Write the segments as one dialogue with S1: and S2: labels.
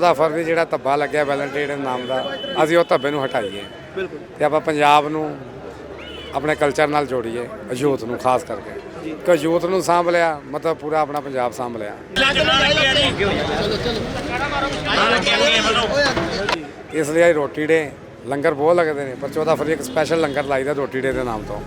S1: ਉਹਦਾ ਫਰਜ਼ ਜਿਹੜਾ ਧੱਬਾ ਲੱਗਿਆ ਵੈਲੈਂਟਾਈਨ ਨਾਮ ਦਾ ਅਸੀਂ ਉਹ ਧੱਬੇ ਨੂੰ ਹਟਾਈਏ।
S2: ਬਿਲਕੁਲ।
S1: ਤੇ ਆਪਾਂ ਪੰਜਾਬ ਨੂੰ ਆਪਣੇ ਕਲਚਰ ਨਾਲ ਜੋੜੀਏ ਯੂਥ ਨੂੰ ਖਾਸ ਕਰਕੇ। ਕਿ ਯੂਥ ਨੂੰ ਸਾਂਭ ਲਿਆ ਮਤਲਬ ਪੂਰਾ ਆਪਣਾ ਪੰਜਾਬ ਸਾਂਭ ਲਿਆ। ਇਸ ਲਈ ਰੋਟੀ ਡੇ ਲੰਗਰ ਬਹੁਤ ਲੱਗਦੇ ਨੇ ਪਰ 14 ਫਰਵਰੀ ਇੱਕ ਸਪੈਸ਼ਲ ਲੰਗਰ ਲਾਈਦਾ ਰੋਟੀ ਡੇ ਦੇ ਨਾਮ ਤੋਂ।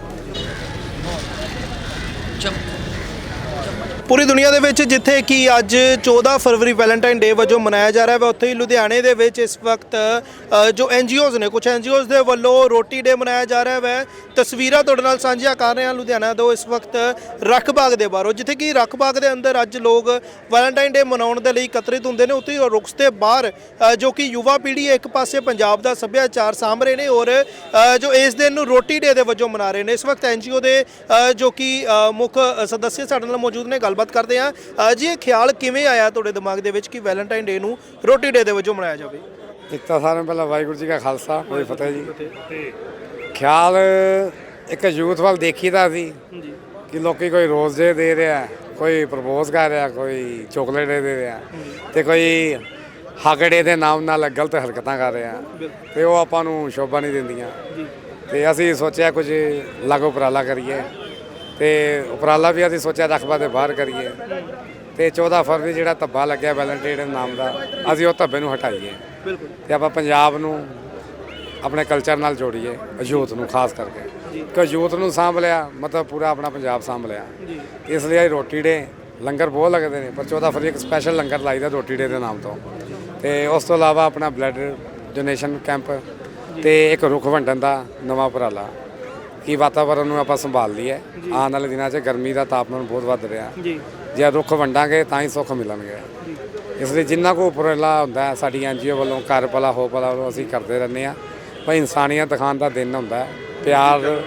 S2: ਪੂਰੀ ਦੁਨੀਆ ਦੇ ਵਿੱਚ ਜਿੱਥੇ ਕਿ ਅੱਜ 14 ਫਰਵਰੀ ਵੈਲੈਂਟਾਈਨ ਡੇ ਵਜੋਂ ਮਨਾਇਆ ਜਾ ਰਿਹਾ ਹੈ ਉੱਥੇ ਹੀ ਲੁਧਿਆਣੇ ਦੇ ਵਿੱਚ ਇਸ ਵਕਤ ਅ, ਜੋ ਐਨਜੀਓਜ਼ ਨੇ ਕੁਝ ਐਨਜੀਓਜ਼ ਦੇ ਵੱਲੋਂ ਰੋਟੀ ਡੇ ਮਨਾਇਆ ਜਾ ਰਿਹਾ ਹੈ ਤਸਵੀਰਾਂ ਤੁਹਾਡੇ ਨਾਲ ਸਾਂਝੀਆਂ ਕਰ ਰਹੇ ਹਾਂ ਲੁਧਿਆਣਾ ਤੋਂ ਇਸ ਵਕਤ ਰੱਖ ਬਾਗ ਦੇ ਬਾਹਰੋਂ। ਜਿੱਥੇ ਕਿ ਰੱਖ ਬਾਗ ਦੇ ਅੰਦਰ ਅੱਜ ਲੋਕ ਵੈਲੈਂਟਾਈਨ ਡੇ ਮਨਾਉਣ ਦੇ ਲਈ ਇਕੱਤਰਿਤ ਹੁੰਦੇ ਨੇ। ਉੱਥੇ ਹੀ ਰੁਕਸ ਦੇ ਬਾਹਰ ਅ, ਜੋ ਕਿ ਯੁਵਾ ਪੀੜ੍ਹੀ ਹੈ ਇੱਕ ਪਾਸੇ ਪੰਜਾਬ ਦਾ ਸੱਭਿਆਚਾਰ ਸਾਂਭ ਰਹੇ ਨੇ ਔਰ ਅ, ਜੋ ਇਸ ਦਿਨ ਨੂੰ ਰੋਟੀ ਡੇ ਦੇ ਵਜੋਂ ਮਨਾ ਰਹੇ ਨੇ। ਇਸ ਵਕਤ ਐਨਜੀਓ ਦੇ ਅ, ਜੋ ਕਿ ਅ, ਮੁੱਖ ਸਦੱਸਿਆ ਸਾਡੇ ਨਾਲ ਮੌਜੂਦ ਨੇ। ਗੱਲ ਗੱਲਬਾਤ ਕਰਦੇ ਆ ਜੀ ਇਹ ਖਿਆਲ ਕਿਵੇਂ ਆਇਆ ਤੁਹਾਡੇ ਦਿਮਾਗ ਦੇ ਵਿੱਚ ਕਿ ਵੈਲੈਂਟਾਈਨ ਡੇ ਨੂੰ ਰੋਟੀ ਡੇ ਦੇ ਵਜੋਂ ਮਨਾਇਆ ਜਾਵੇ?
S1: ਇੱਕ ਤਾਂ ਸਾਰਿਆਂ ਪਹਿਲਾਂ ਵਾਹਿਗੁਰੂ ਜੀ ਕਾ ਖਾਲਸਾ ਹੋਏ ਫਤਿਹ ਜੀ। ਖਿਆਲ ਇੱਕ ਯੂਥ ਵੱਲ ਦੇਖੀਦਾ ਸੀ
S2: ਜੀ
S1: ਕਿ ਲੋਕੀ ਕੋਈ ਰੋਜ਼ ਡੇ ਦੇ ਰਿਹਾ ਕੋਈ ਪ੍ਰਪੋਜ਼ ਕਰ ਰਿਹਾ ਕੋਈ ਚੋਕਲੇਟ ਦੇ ਰਿਹਾ ਤੇ ਕੋਈ ਹਗੜੇ ਦੇ ਨਾਮ ਨਾਲ ਗਲਤ ਹਰਕਤਾਂ ਕਰ ਰਿਹਾ ਤੇ ਉਹ ਆਪਾਂ ਨੂੰ ਸ਼ੋਭਾ ਨਹੀਂ ਦਿੰਦੀਆਂ। ਤੇ ਅਸੀਂ ਸੋਚਿਆ ਕੁਝ ਲਾਗੂ ਉਪਰਾਲਾ ਕਰੀਏ। ਤੇ ਉਪਰਾਲਾ ਵੀ ਅਸੀਂ ਸੋਚਿਆ ਰਖਬਾ ਦੇ ਬਾਹਰ ਕਰੀਏ। ਤੇ 14 ਫਰਵਰੀ ਜਿਹੜਾ ਧੱਬਾ ਲੱਗਿਆ ਵੈਲੈਂਟਾਈਨ ਨਾਮ ਦਾ ਅਸੀਂ ਉਹ ਧੱਬੇ ਨੂੰ ਹਟਾਈਏ।
S2: ਬਿਲਕੁਲ।
S1: ਤੇ ਆਪਾਂ ਪੰਜਾਬ ਨੂੰ ਆਪਣੇ ਕਲਚਰ ਨਾਲ ਜੋੜੀਏ ਯੂਥ ਨੂੰ ਖਾਸ ਕਰਕੇ। ਕਿ ਯੂਥ ਨੂੰ ਸਾਂਭ ਲਿਆ ਮਤਲਬ ਪੂਰਾ ਆਪਣਾ ਪੰਜਾਬ ਸਾਂਭ ਲਿਆ।
S2: ਜੀ।
S1: ਇਸ ਲਈ ਰੋਟੀ ਡੇ ਲੰਗਰ ਬਹੁਤ ਲੱਗਦੇ ਨੇ ਪਰ 14 ਫਰਵਰੀ ਇੱਕ ਸਪੈਸ਼ਲ ਲੰਗਰ ਲਾਈਦਾ ਰੋਟੀ ਡੇ ਦੇ ਨਾਮ ਤੋਂ। ਤੇ ਉਸ ਤੋਂ ਇਲਾਵਾ ਆਪਣਾ ਬਲੱਡ ਡੋਨੇਸ਼ਨ ਕੈਂਪ ਤੇ ਇੱਕ ਰੁੱਖ ਵੰਡਣ ਦਾ ਨਵਾਂ ਉਪਰਾਲਾ। ਕਿ ਵਾਤਾਵਰਣ ਨੂੰ ਆਪਾਂ ਸੰਭਾਲ ਲਈਏ। ਆਉਣ ਵਾਲੇ ਦਿਨਾਂ 'ਚ ਗਰਮੀ ਦਾ ਤਾਪਮਾਨ ਬਹੁਤ ਵੱਧ ਰਿਹਾ।
S2: ਜੀ।
S1: ਜੇ ਰੁੱਖ ਵੰਡਾਂਗੇ ਤਾਂ ਹੀ ਸੁੱਖ ਮਿਲਣਗੇ। ਇਸ ਲਈ ਜਿੰਨਾ ਕੋ ਉਪਰਾਲਾ ਹੁੰਦਾ ਸਾਡੀ ਐਨਜੀਓ ਵੱਲੋਂ ਘਰ ਭਲਾ ਹੋ ਭਲਾ ਵੱਲੋਂ ਅਸੀਂ ਕਰਦੇ ਰਹਿੰਦੇ ਆ ਭਾਈ ਇਨਸਾਨੀਅਤ ਦਿਖਾਉਣ ਦਾ ਦਿਨ ਹੁੰਦਾ। ਪਿਆਰ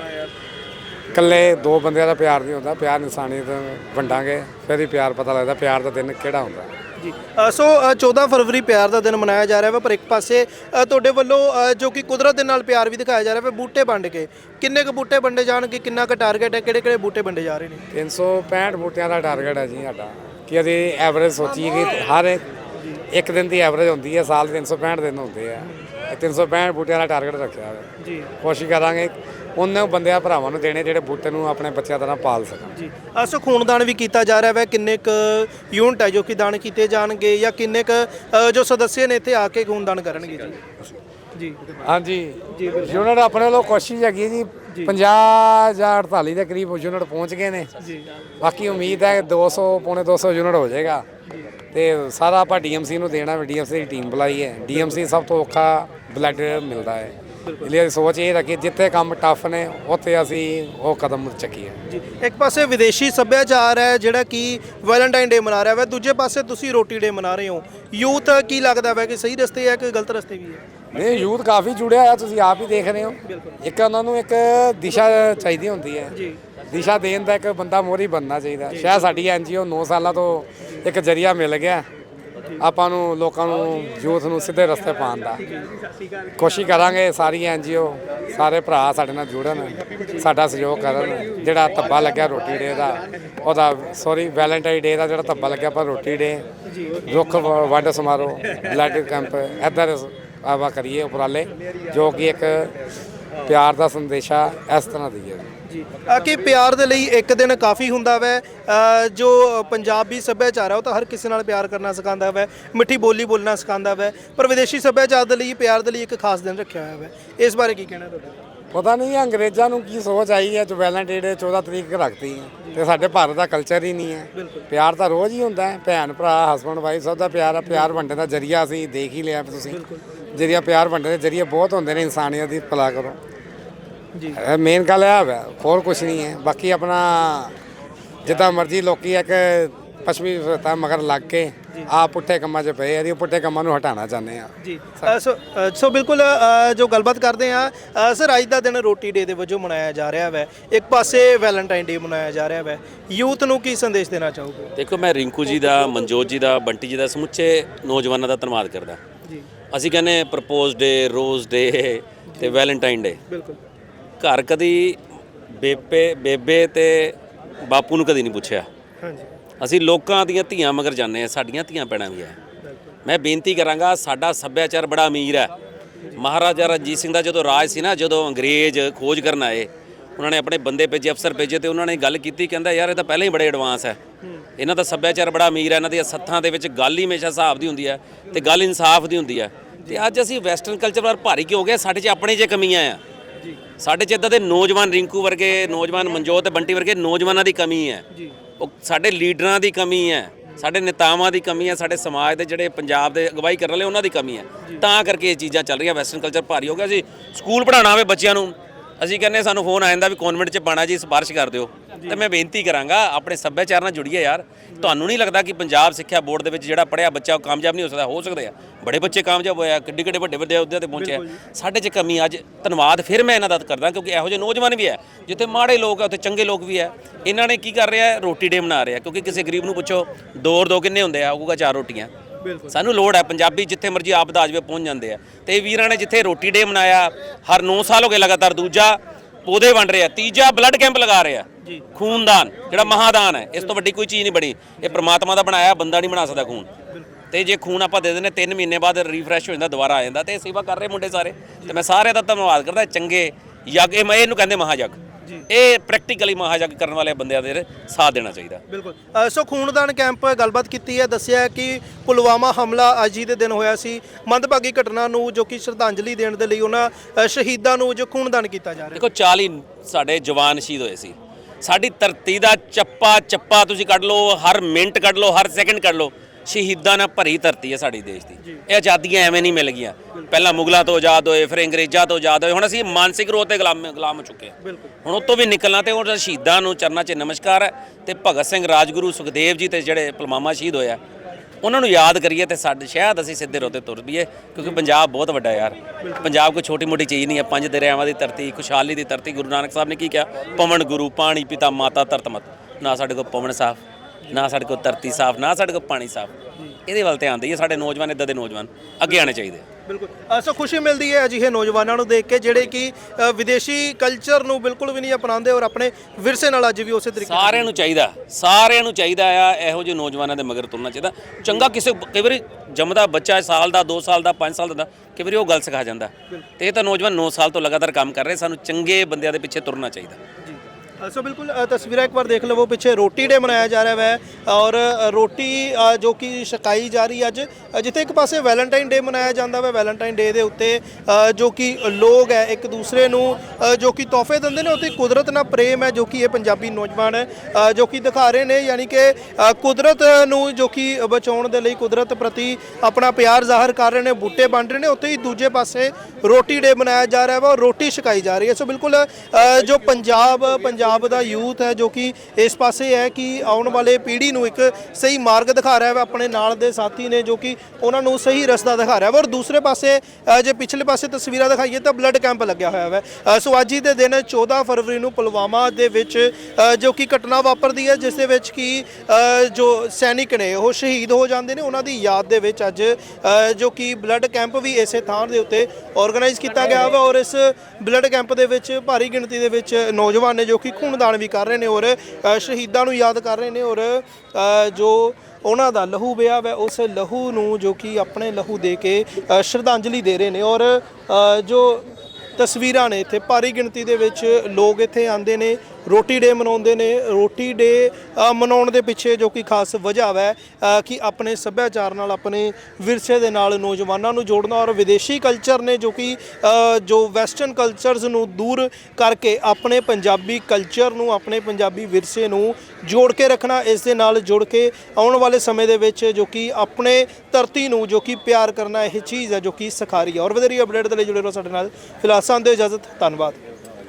S1: ਇਕੱਲੇ ਦੋ ਬੰਦਿਆਂ ਦਾ ਪਿਆਰ ਨਹੀਂ ਹੁੰਦਾ। ਪਿਆਰ ਇਨਸਾਨੀਅਤ ਵੰਡਾਂਗੇ ਫਿਰ ਹੀ ਪਿਆਰ ਪਤਾ ਲੱਗਦਾ ਪਿਆਰ ਦਾ ਦਿਨ ਕਿਹੜਾ ਹੁੰਦਾ।
S2: ਜੀ ਸੋ ਅ, 14 ਫਰਵਰੀ ਪਿਆਰ ਦਾ ਦਿਨ ਮਨਾਇਆ ਜਾ ਰਿਹਾ ਵਾ ਪਰ ਇੱਕ ਪਾਸੇ ਤੁਹਾਡੇ ਵੱਲੋਂ ਜੋ ਕਿ ਕੁਦਰਤ ਦੇ ਨਾਲ ਪਿਆਰ ਵੀ ਦਿਖਾਇਆ ਜਾ ਰਿਹਾ ਵਾ ਬੂਟੇ ਵੰਡ ਕੇ। ਕਿੰਨੇ ਕੁ ਬੂਟੇ ਵੰਡੇ ਜਾਣਗੇ? ਕਿੰਨਾ ਕੁ ਟਾਰਗੇਟ ਹੈ? ਕਿਹੜੇ ਕਿਹੜੇ ਬੂਟੇ ਵੰਡੇ ਜਾ ਰਹੇ ਨੇ?
S1: 365 ਬੂਟਿਆਂ ਦਾ ਟਾਰਗੇਟ ਹੈ ਜੀ ਸਾਡਾ ਕਿ ਅਸੀਂ ਐਵਰੇਜ ਸੋਚੀਏ ਕਿ ਹਰ ਇੱਕ ਦਿਨ ਦੀ ਐਵਰੇਜ ਹੁੰਦੀ ਹੈ ਸਾਲ ਦੇ 365 ਦਿਨ ਹੁੰਦੇ ਆ। ਇਹ 365 ਬੂਟਿਆਂ ਦਾ ਟਾਰਗੇਟ ਰੱਖਿਆ ਹੈ
S2: ਜੀ।
S1: ਕੋਸ਼ਿਸ਼ ਕਰਾਂਗੇ ਉਹਨਾਂ ਬੰਦਿਆਂ ਭਰਾਵਾਂ ਨੂੰ ਦੇਣੇ ਜਿਹੜੇ ਬੂਟੇ ਨੂੰ ਆਪਣੇ ਬੱਚਿਆਂ ਤਰ੍ਹਾਂ ਪਾਲ ਸਕਣ।
S2: ਜੀ। ਅ, ਸੋ ਖੂਨਦਾਨ ਵੀ ਕੀਤਾ ਜਾ ਰਿਹਾ ਹੈ ਕਿੰਨੇ ਕੁ ਯੂਨਿਟ ਹੈ ਜੋ ਕਿ ਦਾਨ ਕੀਤੇ ਜਾਣਗੇ ਜਾਂ ਕਿੰਨੇ ਕੁ ਜੋ ਸਦੱਸਿਆ ਨੇ ਇੱਥੇ ਆ ਕੇ ਖੂਨਦਾਨ ਕਰਨਗੇ ਜੀ? ਜੀ।
S1: ਹਾਂਜੀ। ਯੂਨਿਟ ਆਪਣੇ ਵੱਲੋਂ ਕੋਸ਼ਿਸ਼ ਹੈਗੀ ਜੀ 50 ਜਾਂ 48 ਦੇ ਕਰੀਬ ਯੂਨਿਟ ਪਹੁੰਚ ਗਏ ਨੇ।
S2: ਜੀ।
S1: ਬਾਕੀ ਉਮੀਦ ਹੈ ਕਿ 200 ਪੌਣੇ 200 ਯੂਨਿਟ ਹੋ ਜਾਏਗਾ। ਤੇ ਸਾਰਾ ਆਪਾਂ ਡੀਐਮਸੀ ਨੂੰ ਦੇਣਾ ਡੀਐਮਸੀ ਦੀ ਟੀਮ ਬੁਲਾਈ ਹੈ। ਡੀਐਮਸੀ ਸਭ ਤੋਂ ਔਖਾ ਬਲੱਡ ਮਿਲਦਾ ਹੈ। ਇਸ ਲਈ ਸੋਚ ਇਹ ਰੱਖੀ ਜਿੱਥੇ ਕੰਮ ਟਫ ਨੇ ਉੱਥੇ ਅਸੀਂ ਉਹ ਕਦਮ ਚੱਕੀਏ।
S2: ਜੀ ਇੱਕ ਪਾਸੇ ਵਿਦੇਸ਼ੀ ਸੱਭਿਆਚਾਰ ਹੈ ਜਿਹੜਾ ਕਿ ਵੈਲੈਂਟਾਈਨ ਡੇ ਮਨਾ ਰਿਹਾ ਹੈ ਦੂਜੇ ਪਾਸੇ ਤੁਸੀਂ ਰੋਟੀ ਡੇ ਮਨਾ ਰਹੇ ਹੋ। ਯੂਥ ਕੀ ਲੱਗਦਾ ਹੈ ਕਿ ਸਹੀ ਰਸਤੇ ਹੈ ਕਿ ਗਲਤ ਰਸਤੇ ਵੀ ਹੈ?
S1: ਨਹੀਂ ਯੂਥ ਕਾਫੀ ਜੁੜਿਆ ਹੋਇਆ ਤੁਸੀਂ ਆਪ ਹੀ ਦੇਖ ਰਹੇ ਹੋ। ਇੱਕ ਉਹਨਾਂ ਨੂੰ ਇੱਕ ਦਿਸ਼ਾ ਚਾਹੀਦੀ ਹੁੰਦੀ ਹੈ।
S2: ਜੀ।
S1: ਦਿਸ਼ਾ ਦੇਣ ਦਾ ਇੱਕ ਬੰਦਾ ਮੋਰੀ ਬਣਨਾ ਚਾਹੀਦਾ। ਸ਼ਾਇਦ ਸਾਡੀ ਐਨਜੀਓ 9 ਸਾਲਾਂ ਤੋਂ ਇੱਕ ਜਰੀਆ ਮਿਲ ਗਿਆ। ਆਪਾਂ ਨੂੰ ਲੋਕਾਂ ਨੂੰ ਯੂਥ ਨੂੰ ਸਿੱਧੇ ਰਸਤੇ ਪਾਉਣ ਦਾ। ਕੋਸ਼ਿਸ਼ ਕਰਾਂਗੇ ਸਾਰੀ ਐਨਜੀਓ ਸਾਰੇ ਭਰਾ ਸਾਡੇ ਨਾਲ ਜੁੜਨ, ਸਾਡਾ ਸਹਿਯੋਗ ਕਰਨ, ਜਿਹੜਾ ਧੱਬਾ ਲੱਗਿਆ ਰੋਟੀ ਡੇ ਦਾ, ਉਹਦਾ ਸੌਰੀ ਵੈਲੈਂਟਾਈਨ ਡੇ ਦਾ ਜਿਹੜਾ ਧੱਬਾ ਲੱਗਿਆ ਪਰ ਰੋਟੀ ਡੇ, ਰੁੱਖ ਵ- ਵੰਡ ਸਮਾਰੋਹ ਬਲੱਡ ਕੈਂਪ ਇੱਧਰ ਆਵਾ ਕਰੀਏ ਉਪਰਾਲੇ, ਜੋ ਕਿ ਇੱਕ ਪਿਆਰ ਦਾ ਸੰਦੇਸ਼ਾ ਇਸ ਤਰ੍ਹਾਂ ਦੀ
S2: ਹੈ। ਅ, ਕਿ ਪਿਆਰ ਦੇ ਲਈ ਇੱਕ ਦਿਨ ਕਾਫੀ ਹੁੰਦਾ ਵੈ? ਅ, ਜੋ ਪੰਜਾਬੀ ਸੱਭਿਆਚਾਰ ਹੈ ਉਹ ਤਾਂ ਹਰ ਕਿਸੇ ਨਾਲ ਪਿਆਰ ਕਰਨਾ ਸਿਖਾਉਂਦਾ ਵੈ ਮਿੱਠੀ ਬੋਲੀ ਬੋਲਣਾ ਸਿਖਾਉਂਦਾ ਵੈ ਪਰ ਵਿਦੇਸ਼ੀ ਸੱਭਿਆਚਾਰ ਦੇ ਲਈ ਪਿਆਰ ਦੇ ਲਈ ਇੱਕ ਖਾਸ ਦਿਨ ਰੱਖਿਆ ਹੋਇਆ ਵੈ। ਇਸ ਬਾਰੇ ਕੀ ਕਹਿਣਾ ਤੁਹਾਡਾ?
S1: ਪਤਾ ਨਹੀਂ ਅੰਗਰੇਜ਼ਾਂ ਨੂੰ ਕੀ ਸੋਚ ਆਈ ਹੈ ਜੋ ਵੈਲੈਂਟਾਈਨ ਡੇ 14 ਤਰੀਕ ਰੱਖਤੀ ਹੈ ਤੇ ਸਾਡੇ ਭਾਰਤ ਦਾ ਕਲਚਰ ਹੀ ਨਹੀਂ ਹੈ। ਪਿਆਰ ਤਾਂ ਰੋਜ਼ ਹੀ ਹੁੰਦਾ ਹੈ ਭੈਣ ਭਰਾ ਹਸਬੰਡ ਵਾਈਫ ਸਭ ਦਾ ਪਿਆਰ ਹੈ ਪਿਆਰ ਵੰਡਣ ਦਾ ਜਰੀਆ ਅਸੀਂ ਦੇਖ ਹੀ ਲਿਆ ਤੁਸੀਂ। ਜਰੀਆ ਪਿਆਰ ਵੰਡਣ ਦੇ ਜਰੀਏ ਬਹੁਤ ਹੁੰਦੇ ਨੇ ਇਨਸਾਨੀਅਤ ਦੀ ਭਲਾ ਕਰੋ।
S2: ਜੀ।
S1: ਮੇਨ ਗੱਲ ਇਹ ਹੈ ਹੋਰ ਕੁਝ ਨਹੀਂ ਹੈ। ਬਾਕੀ ਆਪਣਾ ਜਿੱਦਾਂ ਮਰਜ਼ੀ ਲੋਕੀ ਇੱਕ ਪਛਮੀ ਤਾਂ ਮਗਰ ਲੱਗ ਕੇ ਆ ਪੁੱਠੇ ਕੰਮਾਂ 'ਚ ਪਏ ਆ ਜੀ ਪੁੱਠੇ ਕੰਮਾਂ ਨੂੰ ਹਟਾਉਣਾ ਚਾਹੁੰਦੇ ਆ।
S2: ਜੀ। ਅ, ਸੋ ਅ, ਸੋ ਬਿਲਕੁਲ ਅ, ਜੋ ਗੱਲਬਾਤ ਕਰਦੇ ਆ ਸਰ ਅੱਜ ਦਾ ਦਿਨ ਰੋਟੀ ਡੇ ਦੇ ਵਜੋਂ ਮਨਾਇਆ ਜਾ ਰਿਹਾ ਵੈ। ਇੱਕ ਪਾਸੇ ਵੈਲੈਂਟਾਈਨ ਡੇ ਮਨਾਇਆ ਜਾ ਰਿਹਾ ਵੈ। ਯੂਥ ਨੂੰ ਕੀ ਸੰਦੇਸ਼ ਦੇਣਾ ਚਾਹੋਗੇ?
S3: ਦੇਖੋ ਮੈਂ ਰਿੰਕੂ ਜੀ ਦਾ ਮਨਜੋਤ ਜੀ ਦਾ ਬੰਟੀ ਜੀ ਦਾ ਸਮੁੱਚੇ ਨੌਜਵਾਨਾਂ ਦਾ ਧੰਨਵਾਦ ਕਰਦਾ।
S2: ਜੀ।
S3: ਅਸੀਂ ਕਹਿੰਦੇ ਪ੍ਰਪੋਜ਼ ਡੇ ਰੋਜ਼ ਡੇ ਤੇ ਵੈਲੈਂਟਾਈਨ ਡੇ।
S2: ਬਿਲਕੁਲ।
S3: ਘਰ ਕਦੀ ਬੇਬੇ ਬੇਬੇ ਤੇ ਬਾਪੂ ਨੂੰ ਕਦੀ ਨਹੀਂ ਪੁੱਛਿਆ।
S2: ਹਾਂਜੀ।
S3: ਅਸੀਂ ਲੋਕਾਂ ਦੀਆਂ ਧੀਆਂ ਮਗਰ ਜਾਂਦੇ ਆ ਸਾਡੀਆਂ ਧੀਆਂ ਪੈਣਾ ਵੀ ਹੈ। ਮੈਂ ਬੇਨਤੀ ਕਰਾਂਗਾ ਸਾਡਾ ਸੱਭਿਆਚਾਰ ਬੜਾ ਅਮੀਰ ਹੈ। ਮਹਾਰਾਜਾ ਰਣਜੀਤ ਸਿੰਘ ਦਾ ਜਦੋਂ ਰਾਜ ਸੀ ਨਾ ਜਦੋਂ ਅੰਗਰੇਜ਼ ਖੋਜ ਕਰਨ ਆਏ ਉਹਨਾਂ ਨੇ ਆਪਣੇ ਬੰਦੇ ਭੇਜੇ ਅਫਸਰ ਭੇਜੇ ਤੇ ਉਹਨਾਂ ਨੇ ਗੱਲ ਕੀਤੀ ਕਹਿੰਦਾ ਯਾਰ ਇਹ ਤਾਂ ਪਹਿਲਾਂ ਹੀ ਬੜੇ ਐਡਵਾਂਸ ਹੈ। ਇਹਨਾਂ ਦਾ ਸੱਭਿਆਚਾਰ ਬੜਾ ਅਮੀਰ ਹੈ ਇਹਨਾਂ ਦੀਆਂ ਸੱਥਾਂ ਦੇ ਵਿੱਚ ਗੱਲ ਹੀ ਹਮੇਸ਼ਾ ਹਿਸਾਬ ਦੀ ਹੁੰਦੀ ਹੈ ਤੇ ਗੱਲ ਇਨਸਾਫ ਦੀ ਹੁੰਦੀ ਹੈ। ਤੇ ਅੱਜ ਅਸੀਂ ਵੈਸਟਰਨ ਕਲਚਰ ਵੱਲ ਭਾਰੀ ਕਿਉਂ ਹੋ ਗਏ ਸਾਡੇ 'ਚ ਆਪਣੇ 'ਚ ਕਮੀਆਂ ਆ। ਸਾਡੇ 'ਚ ਇਦਾਂ ਦੇ ਨੌਜਵਾਨ ਰਿੰਕੂ ਵਰਗੇ ਨੌਜਵਾਨ ਮਨਜੋਤ ਤੇ ਬੰਟੀ ਵਰਗੇ ਨੌਜਵਾਨਾਂ ਦੀ ਕਮੀ ਹੈ। ਉਹ ਸਾਡੇ ਲੀਡਰਾਂ ਦੀ ਕਮੀ ਹੈ ਸਾਡੇ ਨੇਤਾਵਾਂ ਦੀ ਕਮੀ ਹੈ ਸਾਡੇ ਸਮਾਜ ਦੇ ਜਿਹੜੇ ਪੰਜਾਬ ਦੇ ਅਗਵਾਈ ਕਰਨ ਵਾਲੇ ਉਹਨਾਂ ਦੀ ਕਮੀ ਹੈ। ਤਾਂ ਕਰਕੇ ਇਹ ਚੀਜ਼ਾਂ ਚੱਲ ਰਹੀਆਂ ਵੈਸਟਰਨ ਕਲਚਰ ਭਾਰੀ ਹੋ ਗਿਆ ਜੀ ਸਕੂਲ ਪੜਾਉਣਾ ਹੋਵੇ ਬੱਚਿਆਂ ਨੂੰ ਅਸੀਂ ਕਹਿੰਦੇ ਸਾਨੂੰ ਫੋਨ ਆ ਜਾਂਦਾ ਵੀ ਕਨਵੈਂਟ 'ਚ ਪਾਣਾ ਜੀ ਸਿਫਾਰਿਸ਼ ਕਰ ਦਿਓ। ਤੇ ਮੈਂ ਬੇਨਤੀ ਕਰਾਂਗਾ ਆਪਣੇ ਸੱਭਿਆਚਾਰ ਨਾਲ ਜੁੜੀਏ ਯਾਰ। ਤੁਹਾਨੂੰ ਨਹੀਂ ਲੱਗਦਾ ਕਿ ਪੰਜਾਬ ਸਿੱਖਿਆ ਬੋਰਡ ਦੇ ਵਿੱਚ ਜਿਹੜਾ ਪੜਿਆ ਬੱਚਾ ਉਹ ਕਾਮਯਾਬ ਨਹੀਂ ਹੋ ਸਕਦਾ? ਹੋ ਸਕਦੇ ਆ। ਬੜੇ ਬੱਚੇ ਕਾਮਯਾਬ ਹੋਇਆ ਕਿੱਡੇ ਕਿੱਡੇ ਵੱਡੇ ਵੱਡੇ ਅਹੁਦਿਆਂ ਤੇ ਪਹੁੰਚੇ ਆ। ਸਾਡੇ 'ਚ ਕਮੀ ਅੱਜ ਧੰਨਵਾਦ ਫਿਰ ਮੈਂ ਇਹਨਾਂ ਦਾ ਕਰਦਾ ਕਿਉਂਕਿ ਇਹੋ ਜਿਹੇ ਨੌਜਵਾਨ ਵੀ ਹੈ ਜਿੱਥੇ ਮਾੜੇ ਲੋਕ ਆ ਉੱਥੇ ਚੰਗੇ ਲੋਕ ਵੀ ਹੈ ਇਹਨਾਂ ਨੇ ਕੀ ਕਰ ਰਿਹਾ? ਰੋਟੀ ਡੇ ਬਣਾ ਰਿਹਾ ਕਿਉਂਕਿ ਕਿਸੇ ਗਰੀਬ ਨੂੰ ਪੁੱਛੋ ਦੋ ਦੋ ਕਿੰਨੇ ਹੁੰਦੇ ਆ ਉਹਗਾ ਚਾਰ ਰੋਟੀਆਂ। ਸਾਨੂੰ ਲੋੜ ਹੈ ਪੰਜਾਬੀ ਜਿੱਥੇ ਮਰਜ਼ੀ ਆਪ ਦਾਜ ਵੇ ਪਹੁੰਚ ਜਾਂਦੇ ਆ। ਤੇ ਇਹ ਵੀਰਾਂ ਨੇ ਜਿੱਥੇ ਰੋਟੀ ਡੇ ਮਨਾਇਆ ਹਰ 9 ਸਾਲ ਹੋ ਗਏ ਲਗਾਤਾਰ ਦੂਜਾ ਪੌਦੇ ਵੰਡ ਰਿਹਾ ਤੀਜਾ ਬਲੱਡ ਕੈਂਪ ਲਗਾ ਰਿਹਾ। ਜੀ। ਖੂਨਦਾਨ ਜਿਹੜਾ ਮਹਾਦਾਨ ਹੈ ਇਸ ਤੋਂ ਵੱਡੀ ਕੋਈ ਚੀਜ਼ ਨਹੀਂ ਬਣੀ। ਇਹ ਪ੍ਰਮਾਤਮਾ ਦਾ ਬਣਾਇਆ ਬੰਦਾ ਨਹੀਂ ਬਣਾ ਸਕਦਾ ਖੂਨ। ਤੇ ਜੇ ਖੂਨ ਆਪਾਂ ਦੇ ਦਿੰਦੇ 3 ਮਹੀਨੇ ਬਾਅਦ ਰੀਫਰੈਸ਼ ਹੋ ਜਾਂਦਾ ਦੁਬਾਰਾ ਆ ਜਾਂਦਾ। ਤੇ ਇਹ ਸੇਵਾ ਕਰ ਰਹੇ ਮੁੰਡੇ ਸਾਰੇ। ਤੇ ਮੈਂ ਸਾਰਿਆਂ ਦਾ ਧੰਨਵਾਦ ਕਰਦਾ ਚੰਗੇ ਯੱਗ ਇਹ ਮੈਂ ਇਹਨੂੰ ਕਹਿੰਦੇ ਮਹਾਯੱਗ। ਇਹ ਪ੍ਰੈਕਟੀਕਲੀ ਮਹਾਯੱਗ ਕਰਨ ਵਾਲੇ ਬੰਦਿਆਂ ਦੇ ਸਾਥ ਦੇਣਾ ਚਾਹੀਦਾ।
S2: ਬਿਲਕੁਲ। ਸੋ ਖੂਨਦਾਨ ਕੈਂਪ ਗੱਲਬਾਤ ਕੀਤੀ ਹੈ ਦੱਸਿਆ ਕਿ ਪੁਲਵਾਮਾ ਹਮਲਾ ਅੱਜ ਹੀ ਦੇ ਦਿਨ ਹੋਇਆ ਸੀ। ਮੰਦਭਾਗੀ ਘਟਨਾ ਨੂੰ ਜੋ ਕਿ ਸ਼ਰਧਾਂਜਲੀ ਦੇਣ ਦੇ ਲਈ ਉਹਨਾਂ ਸ਼ਹੀਦਾਂ ਨੂੰ ਜੋ ਖੂਨਦਾਨ ਕੀਤਾ ਜਾ ਰਿਹਾ
S3: ਦੇਖੋ 40 ਸਾਡੇ ਜਵਾਨ ਸ਼ਹੀਦ ਹੋਏ ਸੀ। ਸਾਡੀ ਧਰਤੀ ਦਾ ਚੱਪਾ ਚੱਪਾ ਤੁਸੀਂ ਕੱਢ ਲਓ ਹਰ ਮਿੰਟ ਕੱਢ ਲਓ ਹਰ ਸੈਕਿੰਡ ਕੱਢ ਲਓ। ਸ਼ਹੀਦਾਂ ਨਾਲ ਭਰੀ ਧਰਤੀ ਹੈ ਸਾਡੀ ਦੇਸ਼ ਦੀ। ਇਹ ਆਜ਼ਾਦੀਆਂ ਐਵੇਂ ਨਹੀਂ ਮਿਲ ਗਈਆਂ। ਪਹਿਲਾਂ ਮੁਗਲਾਂ ਤੋਂ ਆਜ਼ਾਦ ਹੋਏ ਫਿਰ ਅੰਗਰੇਜ਼ਾਂ ਤੋਂ ਆਜ਼ਾਦ ਹੋਏ ਹੁਣ ਅਸੀਂ ਮਾਨਸਿਕ ਰੋਹ ਤੇ ਗੁਲਾਮ ਗੁਲਾਮ ਹੋ ਚੁੱਕੇ ਹਾਂ। ਹੁਣ ਉਹ ਤੋਂ ਵੀ ਨਿਕਲਣਾ ਤੇ ਉਹਨਾਂ ਸ਼ਹੀਦਾਂ ਨੂੰ ਚਰਨਾਂ 'ਚ ਨਮਸਕਾਰ ਹੈ ਤੇ ਭਗਤ ਸਿੰਘ ਰਾਜਗੁਰੂ ਸੁਖਦੇਵ ਜੀ ਤੇ ਜਿਹੜੇ ਪੁਲਵਾਮਾ ਸ਼ਹੀਦ ਹੋਇਆ ਉਹਨਾਂ ਨੂੰ ਯਾਦ ਕਰੀਏ ਤੇ ਸਾਡੇ ਸ਼ਾਇਦ ਅਸੀਂ ਸਿੱਧੇ ਰੋਤੇ ਤੁਰ ਪਈਏ ਕਿਉਂਕਿ ਪੰਜਾਬ ਬਹੁਤ ਵੱਡਾ ਯਾਰ। ਪੰਜਾਬ ਕੋਈ ਛੋਟੀ ਮੋਟੀ ਚੀਜ਼ ਨਹੀਂ ਹੈ ਪੰਜ ਦਰਿਆਵਾਂ ਦੀ ਧਰਤੀ ਖੁਸ਼ਹਾਲੀ ਦੀ ਧਰਤੀ ਗੁਰੂ ਨਾਨਕ ਸਾਹਿਬ ਨੇ ਕੀ ਕਿਹਾ? ਪਵਨ ਗੁਰੂ ਪਾਣੀ ਪਿਤਾ ਮਾਤਾ ਧਰਤ ਮਤ। ਨਾ ਸਾਡੇ ਕੋਲ ਪਵਨ ਸਾਫ਼। ਨਾ ਸਾਡੇ ਕੋਲ ਧਰਤੀ ਸਾਫ਼ ਨਾ ਸਾਡੇ ਕੋਲ ਪਾਣੀ ਸਾਫ਼। ਇਹਦੇ ਵੱਲ ਧਿਆਨ ਦੇਈਏ ਸਾਡੇ ਨੌਜਵਾਨ ਇਦਾਂ ਦੇ ਨੌਜਵਾਨ ਅੱਗੇ ਆਣੇ ਚਾਹੀਦੇ
S2: ਬਿਲਕੁਲ। ਸੋ ਖੁਸ਼ੀ ਮਿਲਦੀ ਹੈ ਅਜਿਹੇ ਨੌਜਵਾਨਾਂ ਨੂੰ ਦੇਖ ਕੇ ਜਿਹੜੇ ਕਿ ਅ, ਵਿਦੇਸ਼ੀ ਕਲਚਰ ਨੂੰ ਬਿਲਕੁਲ ਵੀ ਨਹੀਂ ਅਪਣਾਉਂਦੇ ਔਰ ਆਪਣੇ ਵਿਰਸੇ ਨਾਲ ਅੱਜ ਵੀ ਉਸੇ ਤਰੀਕੇ
S3: ਸਾਰਿਆਂ ਨੂੰ ਚਾਹੀਦਾ ਸਾਰਿਆਂ ਨੂੰ ਚਾਹੀਦਾ ਆ ਇਹੋ ਜਿਹੇ ਨੌਜਵਾਨਾਂ ਦੇ ਮਗਰ ਤੁਰਨਾ ਚਾਹੀਦਾ। ਚੰਗਾ ਕਿਸੇ ਕਈ ਵਾਰੀ ਜੰਮਦਾ ਬੱਚਾ ਸਾਲ ਦਾ 2 ਸਾਲ ਦਾ 5 ਸਾਲ ਦਾ ਕਈ ਵਾਰੀ ਉਹ ਗੱਲ ਸਿਖਾ ਜਾਂਦਾ। ਤੇ ਇਹ ਤਾਂ ਨੌਜਵਾਨ 9 ਸਾਲ ਤੋਂ ਲਗਾਤਾਰ ਕੰਮ ਕਰ ਰਹੇ ਸਾਨੂੰ ਚੰਗੇ ਬੰਦਿਆਂ ਦੇ ਪਿੱਛੇ ਤੁਰਨਾ ਚਾਹੀਦਾ।
S2: ਜੀ। ਸੋ ਬਿਲਕੁਲ ਅ, ਤਸਵੀਰਾਂ ਇੱਕ ਵਾਰ ਦੇਖ ਲਵੋ ਪਿੱਛੇ ਰੋਟੀ ਡੇ ਮਨਾਇਆ ਜਾ ਰਿਹਾ ਹੈ ਔਰ ਅ, ਰੋਟੀ ਅ, ਜੋ ਕਿ ਛਕਾਈ ਜਾ ਰਹੀ ਹੈ ਅੱਜ ਅ, ਜਿੱਥੇ ਇੱਕ ਪਾਸੇ ਵੈਲੈਂਟਾਈਨ ਡੇ ਮਨਾਇਆ ਜਾਂਦਾ ਹੈ ਵੈਲੈਂਟਾਈਨ ਡੇ ਦੇ ਉੱਤੇ ਅ, ਜੋ ਕਿ ਲੋਕ ਹੈ ਇੱਕ ਦੂਸਰੇ ਨੂੰ ਅ, ਜੋ ਕਿ ਤੋਹਫੇ ਦਿੰਦੇ ਨੇ ਉੱਥੇ ਕੁਦਰਤ ਨਾਲ ਪ੍ਰੇਮ ਹੈ ਜੋ ਕਿ ਇਹ ਪੰਜਾਬੀ ਨੌਜਵਾਨ ਅ, ਜੋ ਕਿ ਦਿਖਾ ਰਹੇ ਨੇ ਯਾਨੀ ਕਿ ਅ, ਕੁਦਰਤ ਨੂੰ ਜੋ ਕਿ ਬਚਾਉਣ ਦੇ ਲਈ ਕੁਦਰਤ ਪ੍ਰਤੀ ਆਪਣਾ ਪਿਆਰ ਜ਼ਾਹਰ ਕਰ ਰਹੇ ਨੇ ਬੂਟੇ ਵੰਡ ਰਹੇ ਨੇ ਉੱਥੇ ਹੀ ਦੂਜੇ ਪਾਸੇ ਰੋਟੀ ਡੇ ਮਨਾਇਆ ਜਾ ਰਿਹਾ ਵਾ ਔਰ ਰੋਟੀ ਛਕਾਈ ਜਾ ਰਹੀ ਹੈ। ਸੋ ਬਿਲਕੁਲ ਅ, ਜੋ ਪੰਜਾਬ ਪੰਜਾਬ ਦਾ ਯੂਥ ਹੈ ਜੋ ਕਿ ਇਸ ਪਾਸੇ ਹੈ ਕਿ ਆਉਣ ਵਾਲੇ ਪੀੜ੍ਹੀ ਨੂੰ ਇੱਕ ਸਹੀ ਮਾਰਗ ਦਿਖਾ ਰਿਹਾ ਹੈ ਆਪਣੇ ਨਾਲ ਦੇ ਸਾਥੀ ਨੇ ਜੋ ਕਿ ਉਹਨਾਂ ਨੂੰ ਸਹੀ ਰਸਤਾ ਦਿਖਾ ਰਿਹਾ ਹੈ। ਔਰ ਦੂਸਰੇ ਪਾਸੇ ਜੇ ਪਿਛਲੇ ਪਾਸੇ ਤਸਵੀਰਾਂ ਦਿਖਾਈਏ ਤਾਂ ਬਲੱਡ ਕੈਂਪ ਲੱਗਿਆ ਹੋਇਆ ਹੈ। ਅ, ਸੋ ਅੱਜ ਦੇ ਦਿਨ 14 ਫਰਵਰੀ ਨੂੰ ਪੁਲਵਾਮਾ ਦੇ ਵਿੱਚ ਜੋ ਕਿ ਘਟਨਾ ਵਾਪਰਦੀ ਹੈ ਜਿਸ ਦੇ ਵਿੱਚ ਕਿ ਜੋ ਸੈਨਿਕ ਨੇ ਉਹ ਸ਼ਹੀਦ ਹੋ ਜਾਂਦੇ ਨੇ। ਉਹਨਾਂ ਦੀ ਯਾਦ ਦੇ ਵਿੱਚ ਅੱਜ ਜੋ ਕਿ ਬਲੱਡ ਕੈਂਪ ਵੀ ਇਸੇ ਥਾਂ ਦੇ ਉੱਤੇ ਆਰਗੇਨਾਈਜ਼ ਕੀਤਾ ਗਿਆ ਵਾ। ਔਰ ਇਸ ਬਲੱਡ ਕੈਂਪ ਦੇ ਵਿੱਚ ਭਾਰੀ ਗਿਣਤੀ ਦੇ ਵਿੱਚ ਨੌਜਵਾਨ ਨੇ ਜੋ ਕਿ ਖੂਨਦਾਨ ਵੀ ਕਰ ਰਹੇ ਨੇ ਔਰ ਸ਼ਹੀਦਾਂ ਨੂੰ ਯਾਦ ਕਰ ਰਹੇ ਨੇ ਔਰ ਜੋ ਉਹਨਾਂ ਦਾ ਲਹੂ ਵਿਆ ਹੈ ਉਸ ਲਹੂ ਨੂੰ ਜੋ ਕਿ ਆਪਣੇ ਲਹੂ ਦੇ ਕੇ ਸ਼ਰਧਾਂਜਲੀ ਦੇ ਰਹੇ ਨੇ ਔਰ ਜੋ ਤਸਵੀਰਾਂ ਨੇ ਇੱਥੇ, ਭਾਰੀ ਗਿਣਤੀ ਦੇ ਵਿੱਚ ਲੋਕ ਇੱਥੇ ਆਉਂਦੇ ਨੇ ਰੋਟੀ ਡੇ ਮਨਾਉਂਦੇ ਨੇ, ਰੋਟੀ ਡੇ ਮਨਾਉਣ ਦੇ ਪਿੱਛੇ ਜੋ ਕਿ ਖਾਸ ਵਜ੍ਹਾ ਹੈ ਕਿ ਆਪਣੇ ਸੱਭਿਆਚਾਰ ਨਾਲ, ਆਪਣੇ ਵਿਰਸੇ ਦੇ ਨਾਲ ਨੌਜਵਾਨਾਂ ਨੂੰ ਜੋੜਨਾ ਔਰ ਵਿਦੇਸ਼ੀ ਕਲਚਰ ਨੇ ਜੋ ਕਿ ਜੋ ਵੈਸਟਰਨ ਕਲਚਰਸ ਨੂੰ ਦੂਰ ਕਰਕੇ ਆਪਣੇ ਪੰਜਾਬੀ ਕਲਚਰ ਨੂੰ, ਆਪਣੇ ਪੰਜਾਬੀ ਵਿਰਸੇ ਨੂੰ ਜੋੜ ਕੇ ਰੱਖਣਾ, ਇਸ ਦੇ ਨਾਲ ਜੁੜ ਕੇ ਆਉਣ ਵਾਲੇ ਸਮੇਂ ਦੇ ਵਿੱਚ ਜੋ ਕਿ ਆਪਣੇ ਧਰਤੀ ਨੂੰ ਜੋ ਕਿ ਪਿਆਰ ਕਰਨਾ, ਇਹ ਚੀਜ਼ ਹੈ ਜੋ ਕਿ ਸਿਖਾ ਰਹੀ ਹੈ। ਔਰ ਵਧੇਰੀ ਅਪਡੇਟ ਦੇ ਲਈ ਜੁੜੇ ਰਹੋ ਸਾਡੇ ਨਾਲ। ਫਿਲਹਾਲ ਸਾਨੂੰ ਦਿਓ ਇਜਾਜ਼ਤ, ਧੰਨਵਾਦ।